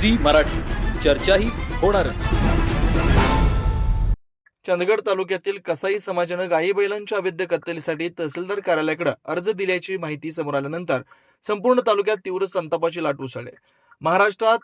Zee Marathi. चर्चाही होणारच. चंदगड तालुक्यातील कसाई समाजानं गायी बैलांच्या अवैध कत्तलीसाठी तहसीलदार कार्यालयाकडे अर्ज दिल्याची माहिती समोर आल्यानंतर संपूर्ण तालुक्यात तीव्र संतापाची लाट उसळली. महाराष्ट्रात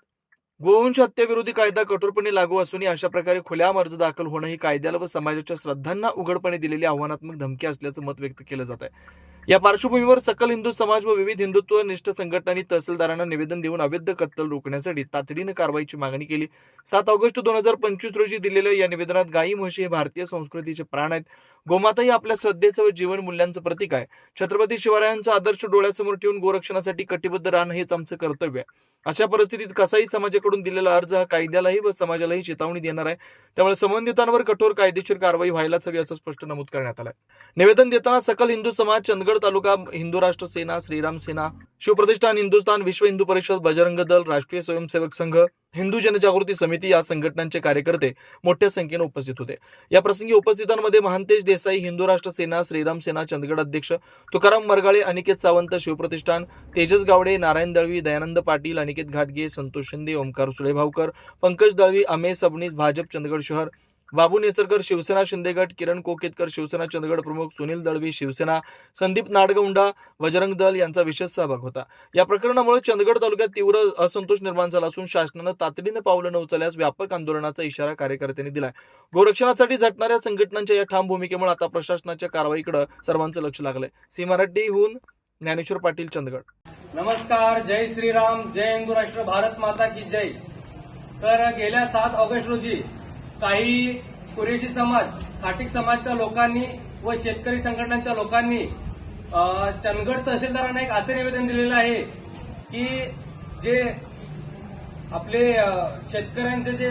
गोवंश हत्याविरोधी कायदा कठोरपणे लागू असूनही अशा प्रकारे खुल्याम अर्ज दाखल होणं ही कायद्याला व समाजाच्या श्रद्धांना उघडपणे दिलेली आव्हानात्मक धमकी असल्याचं मत व्यक्त केलं जात आहे या पार्श्वभूमीवर सकल हिंदू समाज व विविध हिंदुत्व निष्ठ संघटनांनी तहसीलदारांना निवेदन देऊन अवैध कत्तल रोखण्यासाठी तातडीनं कारवाईची मागणी केली. सात ऑगस्ट दोन हजार पंचवीस रोजी दिलेल्या या निवेदनात गायी म्हशी हे भारतीय संस्कृतीचे प्राण आहेत. गोमाता ही आपल्या श्रद्धेचं व जीवन मूल्यांचं प्रतीक आहे. छत्रपती शिवरायांचा आदर्श डोळ्यासमोर ठेवून गोरक्षणासाठी कटिबद्ध राहणं हेच आमचं कर्तव्य आहे. अशा परिस्थितीत कसाही समाजाकडून दिलेला अर्ज हा कायद्यालाही व समाजालाही चेतावणी देणार आहे. त्यामुळे संबंधितांवर कठोर कायदेशीर कारवाई व्हायलाच हवी असं स्पष्ट नमूद करण्यात आलंय. निवेदन देताना सकल हिंदू समाज चंदगड तालुका हिंदू राष्ट्र सेना श्रीराम सेना शिवप्रतिष्ठान हिंदुस्थान विश्व हिंदू परिषद बजरंग दल राष्ट्रीय स्वयंसेवक संघ हिंदू जनजागृती समिती या संघटनांचे कार्यकर्ते मोठ्या संख्येने उपस्थित होते. या प्रसंगी उपस्थितांमध्ये महांतेश देसाई हिंदू राष्ट्र सेना श्रीराम सेना चंदगड अध्यक्ष तुकाराम मरगाळे अनिकेत सावंत शिवप्रतिष्ठान तेजस गावडे नारायण दळवी दयानंद पाटील अनिकेत घाटगे संतोष शिंदे ओमकार सुळेभावकर पंकज दळवी अमेय सबनीस भाजप चंदगड शहर बाबू नेसरकर शिवसेना शिंदेगड किरण कोकेतकर शिवसेना चंदगड प्रमुख सुनील दळवी शिवसेना संदीप नाडगौंडा बजरंग दल यांचा विशेष सहभाग होता. या प्रकरणामुळे चंदगड तालुक्यात तीव्र असंतोष निर्माण झाला असून शासनानं तातडीनं पावलं न उचलल्यास व्यापक आंदोलनाचा इशारा कार्यकर्त्यांनी दिलाय. गोरक्षणासाठी झटणाऱ्या संघटनांच्या या ठाम भूमिकेमुळे आता प्रशासनाच्या कारवाईकडे सर्वांचं लक्ष लागलंय. सी मराठीहून ज्ञानेश्वर पाटील चंदगड. नमस्कार जय श्रीराम जय हिंदू राष्ट्र भारत माता की जय. तर गेल्या सात ऑगस्ट रोजी काही कुरेशी समाज खाटिक समाजच्या लोकांनी व शेतकरी संघटनांच्या लोकांनी चंदगड तहसीलदारांना एक असे निवेदन दिलेलं आहे की जे आपले शेतकऱ्यांचे जे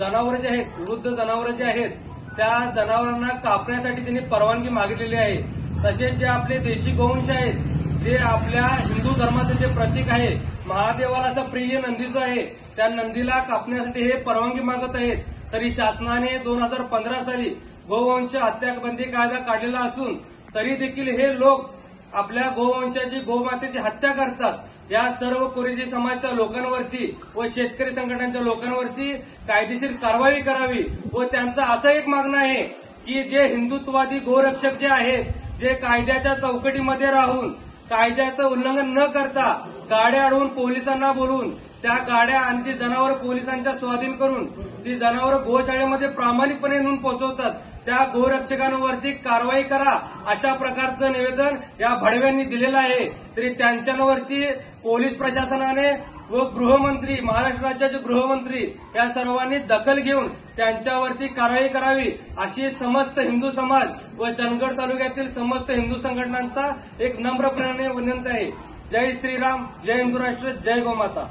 जनावरं जे आहेत वृद्ध जनावरं जे आहेत त्या जनावरांना कापण्यासाठी त्यांनी परवानगी मागितलेली आहे. तसेच जे आपले देशी गोवंश आहेत जे आपल्या हिंदू धर्माचं जे प्रतीक आहे महादेवाला असं प्रिय नंदी जो आहे त्या नंदीला कापण्यासाठी हे परवानगी मागत आहेत. तरी शासनाने दोन हजार पंधरा साली गोवंश हत्याबंदी कायदा काढलेला असून तरी देखील हे लोक आपल्या गोवंशाची गोमातेची हत्या करतात. या सर्व कुरेजी समाजच्या लोकांवरती व शेतकरी संघटनांच्या लोकांवरती कायदेशीर कारवाई करावी व त्यांचं असं एक मागणं आहे की जे हिंदुत्ववादी गोरक्षक जे आहेत जे कायद्याच्या चौकटीमध्ये राहून कायद्याचं उल्लंघन न करता गाड्या अडवून पोलिसांना बोलवून त्या गाड्या आणि ती जनावर पोलिसांच्या स्वाधीन करून ती जनावर गोशाळेमध्ये प्रामाणिकपणे नेऊन पोहोचवतात. त्या गोरक्षकांवरती कारवाई करा अशा प्रकारचं निवेदन या भडव्यांनी दिलेलं आहे. तरी त्यांच्यावरती पोलीस प्रशासनाने व गृहमंत्री महाराष्ट्र राज्याचे गृहमंत्री या सर्वांनी दखल घेऊन त्यांच्यावरती कारवाई करावी अशी समस्त हिंदू समाज व चंदगड तालुक्यातील समस्त हिंदू संघटनांचा एक नम्रपणे विनंती आहे. जय श्रीराम जय हिंदू राष्ट्र जय गोमाता.